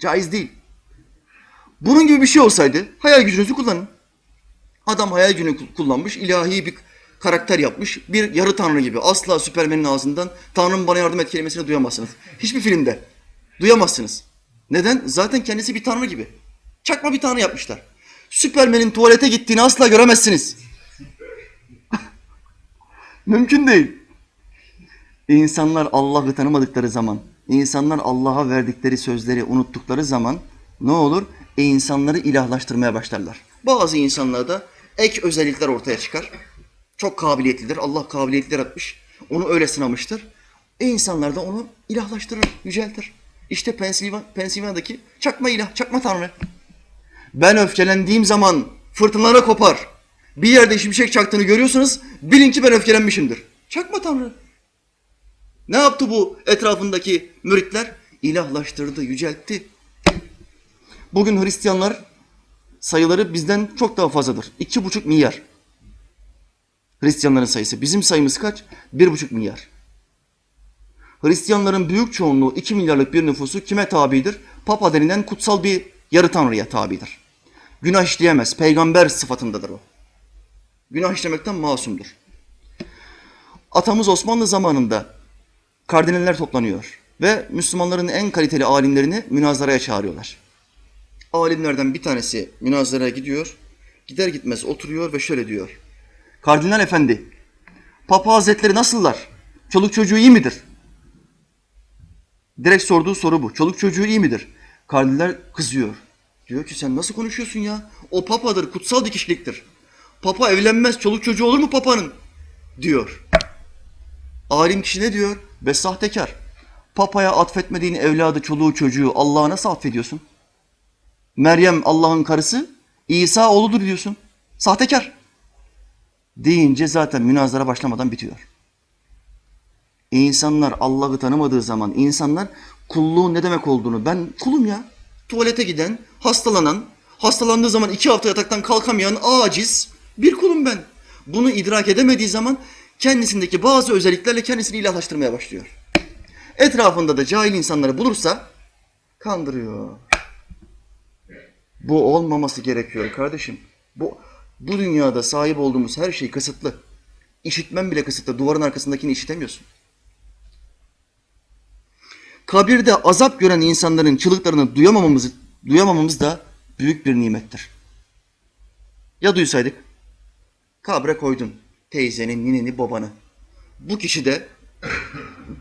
Caiz değil. Bunun gibi bir şey olsaydı hayal gücünüzü kullanın. Adam hayal gücünü ku- kullanmış, ilahi bir karakter yapmış. Bir yarı tanrı gibi. Asla Süpermen'in ağzından Tanrım bana yardım et kelimesini duyamazsınız. Hiçbir filmde duyamazsınız. Neden? Zaten kendisi bir tanrı gibi. Çakma bir tanrı yapmışlar. Süpermen'in tuvalete gittiğini asla göremezsiniz. Mümkün değil. İnsanlar Allah'ı tanımadıkları zaman, insanlar Allah'a verdikleri sözleri unuttukları zaman ne olur? E insanları ilahlaştırmaya başlarlar. Bazı insanlarda ek özellikler ortaya çıkar. Çok kabiliyetlidir. Allah kabiliyetli yaratmış. Onu öyle sınamıştır. E insanlar da onu ilahlaştırır, yüceltir. İşte Pensilvan, Pensilvanya'daki çakma ilah, çakma tanrı. Ben öfkelendiğim zaman fırtınalara kopar. Bir yerde şimşek çaktığını görüyorsunuz, bilin ki ben öfkelenmişimdir. Çakma tanrı. Ne yaptı bu etrafındaki müritler? İlahlaştırdı, yüceltti. Bugün Hristiyanlar sayıları bizden çok daha fazladır. İki buçuk milyar. Hristiyanların sayısı. Bizim sayımız kaç? Bir buçuk milyar. Hristiyanların büyük çoğunluğu 2 milyarlık bir nüfusu kime tabidir? Papa denilen kutsal bir yarı tanrıya tabidir. Günah işleyemez. Peygamber sıfatındadır o. Günah işlemekten masumdur. Atamız Osmanlı zamanında kardinaller toplanıyor ve Müslümanların en kaliteli alimlerini münazaraya çağırıyorlar. Alimlerden bir tanesi münazaraya gidiyor. Gider gitmez oturuyor ve şöyle diyor. Kardinal efendi, Papa Hazretleri nasıllar? Çoluk çocuğu iyi midir? Direkt sorduğu soru bu. Çoluk çocuğu iyi midir? Kardinal kızıyor. Diyor ki sen nasıl konuşuyorsun ya? O papadır, kutsal dikişliktir. Papa evlenmez, çoluk çocuğu olur mu papanın? Diyor. Alim kişi ne diyor? Be sahtekar. Papaya atfetmediğin evladı, çoluğu, çocuğu Allah'a nasıl atfediyorsun? Meryem Allah'ın karısı, İsa oğludur diyorsun. Sahtekar. Deyince zaten münazara başlamadan bitiyor. İnsanlar Allah'ı tanımadığı zaman insanlar kulluğun ne demek olduğunu ben kulum ya. Tuvalete giden, hastalanan, hastalandığı zaman iki hafta yataktan kalkamayan aciz bir kulum ben. Bunu idrak edemediği zaman kendisindeki bazı özelliklerle kendisini ilahlaştırmaya başlıyor. Etrafında da cahil insanları bulursa kandırıyor. Bu olmaması gerekiyor kardeşim. Bu bu dünyada sahip olduğumuz her şey kısıtlı. İşitmen bile kısıtlı. Duvarın arkasındakini işitemiyorsun. Kabirde azap gören insanların çığlıklarını duyamamamız, duyamamamız da büyük bir nimettir. Ya duysaydık? Kabre koydun teyzeni, nineni, babanı. Bu kişi de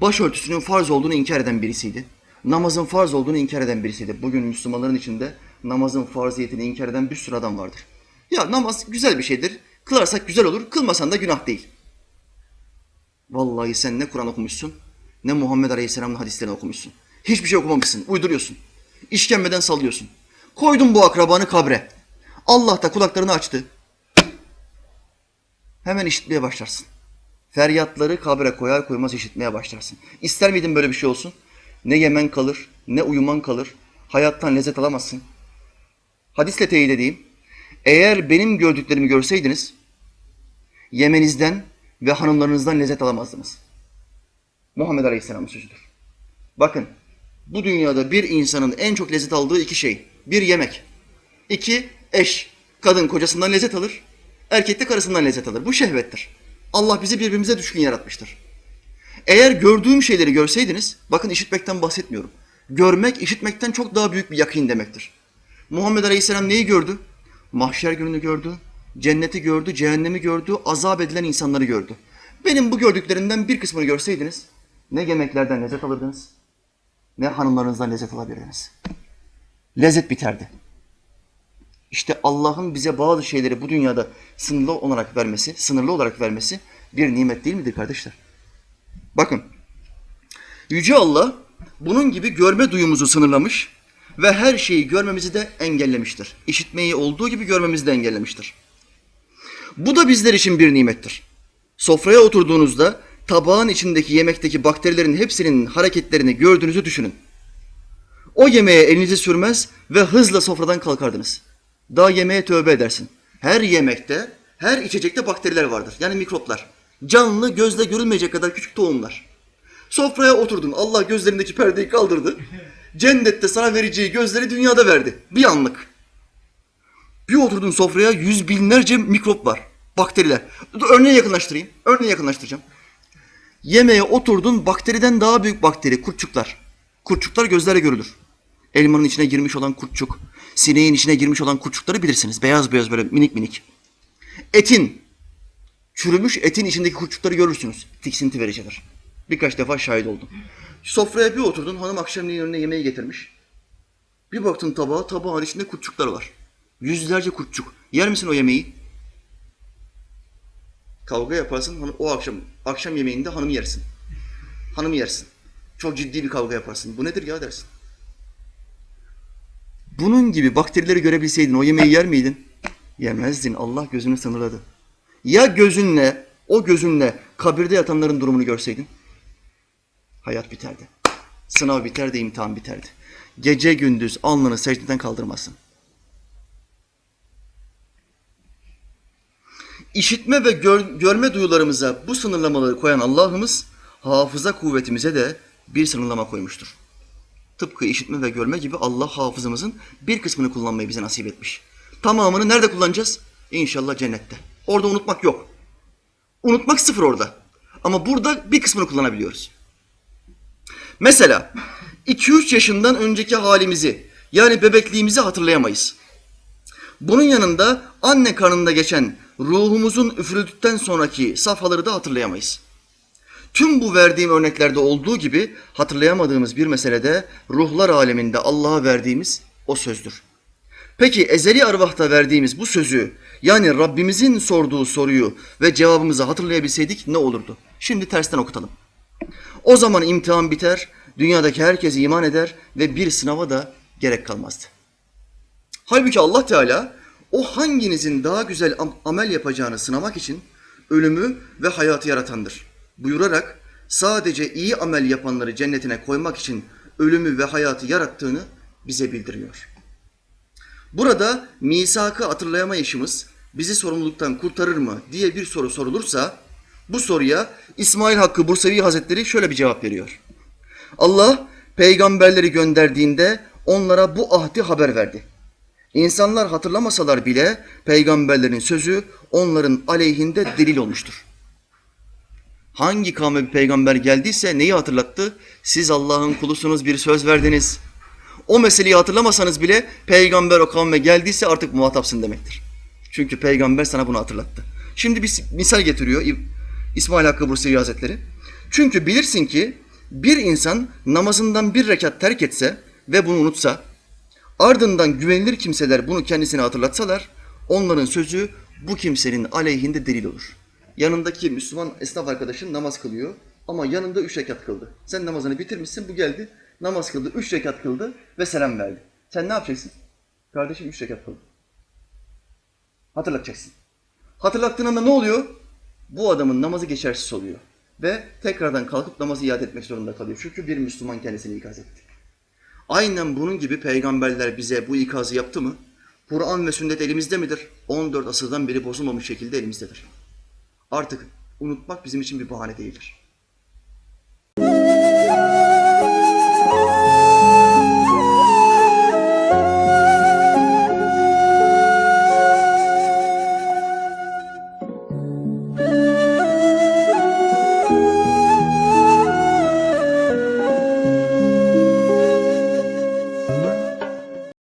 başörtüsünün farz olduğunu inkar eden birisiydi. Namazın farz olduğunu inkar eden birisiydi. Bugün Müslümanların içinde namazın farziyetini inkar eden bir sürü adam vardır. Ya namaz güzel bir şeydir. Kılarsak güzel olur, kılmasan da günah değil. Vallahi sen ne Kur'an okumuşsun, ne Muhammed Aleyhisselam'ın hadislerini okumuşsun. Hiçbir şey okumamışsın, uyduruyorsun. İşkembeden sallıyorsun. Koydun bu akrabanı kabre. Allah da kulaklarını açtı. Hemen işitmeye başlarsın. Feryatları kabre koyar koymaz işitmeye başlarsın. İster miydin böyle bir şey olsun? Ne yemen kalır, ne uyuman kalır. Hayattan lezzet alamazsın. Hadisle teyit edeyim. Eğer benim gördüklerimi görseydiniz, yemenizden ve hanımlarınızdan lezzet alamazdınız. Muhammed Aleyhisselam'ın sözüdür. Bakın, bu dünyada bir insanın en çok lezzet aldığı iki şey. Bir yemek. İki eş. Kadın kocasından lezzet alır. Erkek de karısından lezzet alır. Bu şehvettir. Allah bizi birbirimize düşkün yaratmıştır. Eğer gördüğüm şeyleri görseydiniz, bakın işitmekten bahsetmiyorum. Görmek, işitmekten çok daha büyük bir yakın demektir. Muhammed Aleyhisselam neyi gördü? Mahşer gününü gördü, cenneti gördü, cehennemi gördü, azap edilen insanları gördü. Benim bu gördüklerimden bir kısmını görseydiniz, ne yemeklerden lezzet alırdınız, ne hanımlarınızdan lezzet alabilirdiniz. Lezzet biterdi. İşte Allah'ın bize bazı şeyleri bu dünyada sınırlı olarak vermesi, sınırlı olarak vermesi bir nimet değil midir kardeşler? Bakın, Yüce Allah bunun gibi görme duyumuzu sınırlamış ve her şeyi görmemizi de engellemiştir. İşitmeyi olduğu gibi görmemizi de engellemiştir. Bu da bizler için bir nimettir. Sofraya oturduğunuzda tabağın içindeki yemekteki bakterilerin hepsinin hareketlerini gördüğünüzü düşünün. O yemeğe elinizi sürmez ve hızla sofradan kalkardınız. Daha yemeğe tövbe edersin. Her yemekte, her içecekte bakteriler vardır. Yani mikroplar. Canlı, gözle görülmeyecek kadar küçük tohumlar. Sofraya oturdun. Allah gözlerindeki perdeyi kaldırdı. Cennette sana vereceği gözleri dünyada verdi. Bir anlık. Bir oturdun sofraya yüz binlerce mikrop var. Bakteriler. Örneğe yakınlaştırayım. Örneğe yakınlaştıracağım. Yemeğe oturdun bakteriden daha büyük bakteri. Kurtçuklar. Kurtçuklar gözlere görülür. Elmanın içine girmiş olan kurtçuk. Sineğin içine girmiş olan kurtçukları bilirsiniz. Beyaz beyaz böyle minik minik. Etin. Çürümüş etin içindeki kurtçukları görürsünüz. Tiksinti vericidir. Birkaç defa şahit oldum. Sofraya bir oturdun hanım akşamleyin önüne yemeği getirmiş. Bir baktın tabağa, tabağın içinde kurtçuklar var. Yüzlerce kurtçuk. Yer misin o yemeği? Kavga yaparsın, hanım- o akşam akşam yemeğinde hanımı yersin. Hanımı yersin. Çok ciddi bir kavga yaparsın. Bu nedir ya dersin. Bunun gibi bakterileri görebilseydin o yemeği yer miydin? Yemezdin. Allah gözünü sınırladı. Ya gözünle, o gözünle kabirde yatanların durumunu görseydin? Hayat biterdi. Sınav biterdi, imtihan biterdi. Gece gündüz alnını secdeden kaldırmasın. İşitme ve gör- görme duyularımıza bu sınırlamaları koyan Allah'ımız hafıza kuvvetimize de bir sınırlama koymuştur. Tıpkı işitme ve görme gibi Allah hafızamızın bir kısmını kullanmayı bize nasip etmiş. Tamamını nerede kullanacağız? İnşallah cennette. Orada unutmak yok. Unutmak sıfır orada. Ama burada bir kısmını kullanabiliyoruz. Mesela 2-3 yaşından önceki halimizi yani bebekliğimizi hatırlayamayız. Bunun yanında anne karnında geçen ruhumuzun üfürüldükten sonraki safhaları da hatırlayamayız. Tüm bu verdiğim örneklerde olduğu gibi hatırlayamadığımız bir meselede ruhlar aleminde Allah'a verdiğimiz o sözdür. Peki ezeli arvahta verdiğimiz bu sözü yani Rabbimizin sorduğu soruyu ve cevabımızı hatırlayabilseydik ne olurdu? Şimdi tersten okutalım. O zaman imtihan biter, dünyadaki herkes iman eder ve bir sınava da gerek kalmazdı. Halbuki Allah Teala o hanginizin daha güzel am- amel yapacağını sınamak için ölümü ve hayatı yaratandır. Buyurarak sadece iyi amel yapanları cennetine koymak için ölümü ve hayatı yarattığını bize bildiriyor. Burada misakı hatırlayamayışımız bizi sorumluluktan kurtarır mı diye bir soru sorulursa bu soruya İsmail Hakkı Bursevi Hazretleri şöyle bir cevap veriyor. Allah peygamberleri gönderdiğinde onlara bu ahdi haber verdi. İnsanlar hatırlamasalar bile peygamberlerin sözü onların aleyhinde delil olmuştur. Hangi kavme bir peygamber geldiyse neyi hatırlattı? Siz Allah'ın kulusunuz bir söz verdiniz. O meseleyi hatırlamasanız bile peygamber o kavme geldiyse artık muhatapsın demektir. Çünkü peygamber sana bunu hatırlattı. Şimdi bir misal getiriyor İsmail Hakkı Bursevi Hazretleri. Çünkü bilirsin ki bir insan namazından bir rekat terk etse ve bunu unutsa, ardından güvenilir kimseler bunu kendisine hatırlatsalar, onların sözü bu kimsenin aleyhinde delil olur. Yanındaki Müslüman esnaf arkadaşın namaz kılıyor ama yanında üç rekat kıldı. Sen namazını bitirmişsin, bu geldi, namaz kıldı, üç rekat kıldı ve selam verdi. Sen ne yapacaksın? Kardeşim üç rekat kıldı. Hatırlatacaksın. Hatırlattığın anda ne oluyor? Bu adamın namazı geçersiz oluyor. Ve tekrardan kalkıp namazı iade etmek zorunda kalıyor. Çünkü bir Müslüman kendisini ikaz etti. Aynen bunun gibi peygamberler bize bu ikazı yaptı mı? Kur'an ve sünnet elimizde midir? 14 asırdan beri bozulmamış şekilde elimizdedir. Artık unutmak bizim için bir bahane değildir.